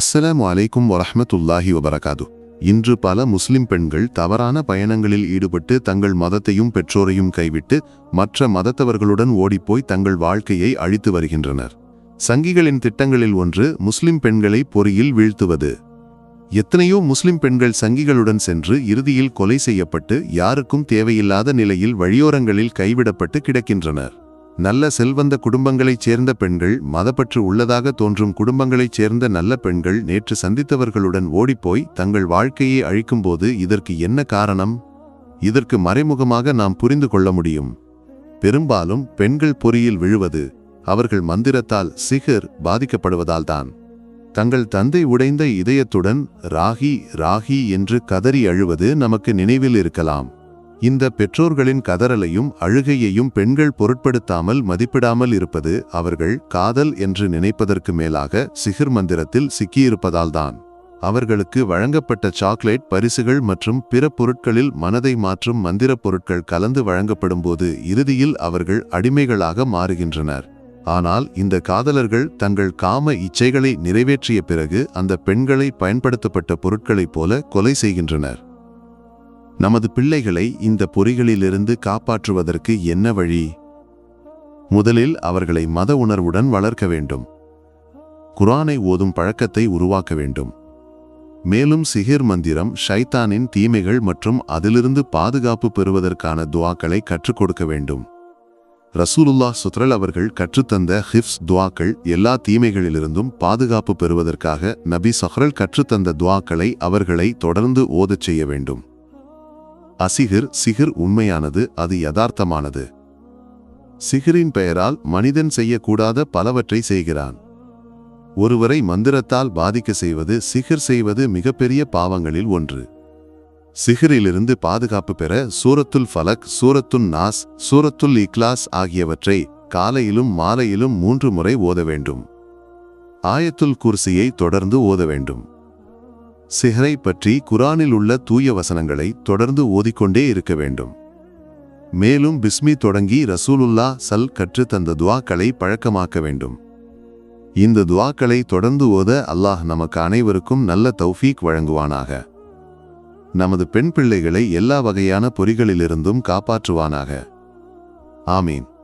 அஸ்ஸலாமு அலைக்கும் வரஹமத்துல்லாஹி வபரகாது. இன்று பல முஸ்லிம் பெண்கள் தவறான பயணங்களில் ஈடுபட்டு தங்கள் மதத்தையும் பெற்றோரையும் கைவிட்டு மற்ற மதத்தவர்களுடன் ஓடிப்போய் தங்கள் வாழ்க்கையை அழித்து வருகின்றனர். சங்கிகளின் திட்டங்களில் ஒன்று முஸ்லிம் பெண்களை பொறியில் வீழ்த்துவது. எத்தனையோ முஸ்லிம் பெண்கள் சங்கிகளுடன் சென்று இறுதியில் கொலை செய்யப்பட்டு யாருக்கும் தேவையில்லாத நிலையில் வழியோரங்களில் கைவிடப்பட்டு கிடக்கின்றனர். நல்ல செல்வந்த குடும்பங்களைச் சேர்ந்த பெண்கள் மதப்பற்று உள்ளதாக தோன்றும் குடும்பங்களைச் சேர்ந்த நல்ல பெண்கள் நேற்று சந்தித்தவர்களுடன் ஓடிப்போய் தங்கள் வாழ்க்கையை அழிக்கும்போது இதற்கு என்ன காரணம்? இதற்கு மறைமுகமாக நாம் புரிந்து கொள்ள முடியும். பெரும்பாலும் பெண்கள் பொறியில் விழுவது அவர்கள் மந்திரத்தால் சிகர் பாதிக்கப்படுவதால்தான். தங்கள் தந்தை உடைந்த இதயத்துடன் ராகி ராகி என்று கதறி அழுவது நமக்கு நினைவில் இருக்கலாம். இந்த பெற்றோர்களின் கதறலையும் அழுகையையும் பெண்கள் பொருட்படுத்தாமல் மதிப்பிடாமல் இருப்பது அவர்கள் காதல் என்று நினைப்பதற்கு மேலாக சிகிர் மந்திரத்தில் சிக்கியிருப்பதால்தான். அவர்களுக்கு வழங்கப்பட்ட சாக்லேட் பரிசுகள் மற்றும் பிற பொருட்களில் மனதை மாற்றும் மந்திரப் பொருட்கள் கலந்து வழங்கப்படும்போது இறுதியில் அவர்கள் அடிமைகளாக மாறுகின்றனர். ஆனால் இந்த காதலர்கள் தங்கள் காம இச்சைகளை நிறைவேற்றிய பிறகு அந்த பெண்களை பயன்படுத்தப்பட்ட பொருட்களைப் போல கொலை செய்கின்றனர். நமது பிள்ளைகளை இந்த பொறிகளிலிருந்து காப்பாற்றுவதற்கு என்ன வழி? முதலில் அவர்களை மத உணர்வுடன் வளர்க்க வேண்டும். குரானை ஓதும் பழக்கத்தை உருவாக்க வேண்டும். மேலும் சிகிர் மந்திரம் ஷைத்தானின் தீமைகள் மற்றும் அதிலிருந்து பாதுகாப்பு பெறுவதற்கான துவாக்களை கற்றுக் கொடுக்க வேண்டும். ரசூலுல்லா சுத்ரல் அவர்கள் கற்றுத்தந்த ஹிஃப்ஸ் துவாக்கள் எல்லா தீமைகளிலிருந்தும் பாதுகாப்பு பெறுவதற்காக நபி சஹ்ரல் கற்றுத்தந்த துவாக்களை அவர்களை தொடர்ந்து ஓதச் செய்ய வேண்டும். அசிகிர் சிகிர் உண்மையானது அது யதார்த்தமானது. சிகிரின் பெயரால் மனிதன் செய்யக்கூடாத பலவற்றை செய்கிறான். ஒருவரை மந்திரத்தால் பாதிக்க செய்வது சிகிர் செய்வது மிகப்பெரிய பாவங்களில் ஒன்று. சிகிரிலிருந்து பாதுகாப்பு பெற சூரத்துல் ஃபலக் சூரத்துல் நாஸ் சூரத்துல் இக்லாஸ் ஆகியவற்றை காலையிலும் மாலையிலும் மூன்று முறை ஓத வேண்டும். ஆயத்துல் குர்சியை தொடர்ந்து ஓத வேண்டும். சிஹரை பற்றி குரானில் உள்ள தூய வசனங்களை தொடர்ந்து ஓதிக்கொண்டே இருக்க வேண்டும். மேலும் பிஸ்மி தொடங்கி ரசூலுல்லா சல் கற்று தந்த துவாக்களை பழக்கமாக்க வேண்டும். இந்த துவாக்களை தொடர்ந்து ஓத அல்லாஹ் நமக்கு அனைவருக்கும் நல்ல தௌஃபீக் வழங்குவானாக. நமது பெண் பிள்ளைகளை எல்லா வகையான பொறிகளிலிருந்தும் காப்பாற்றுவானாக. ஆமீன்.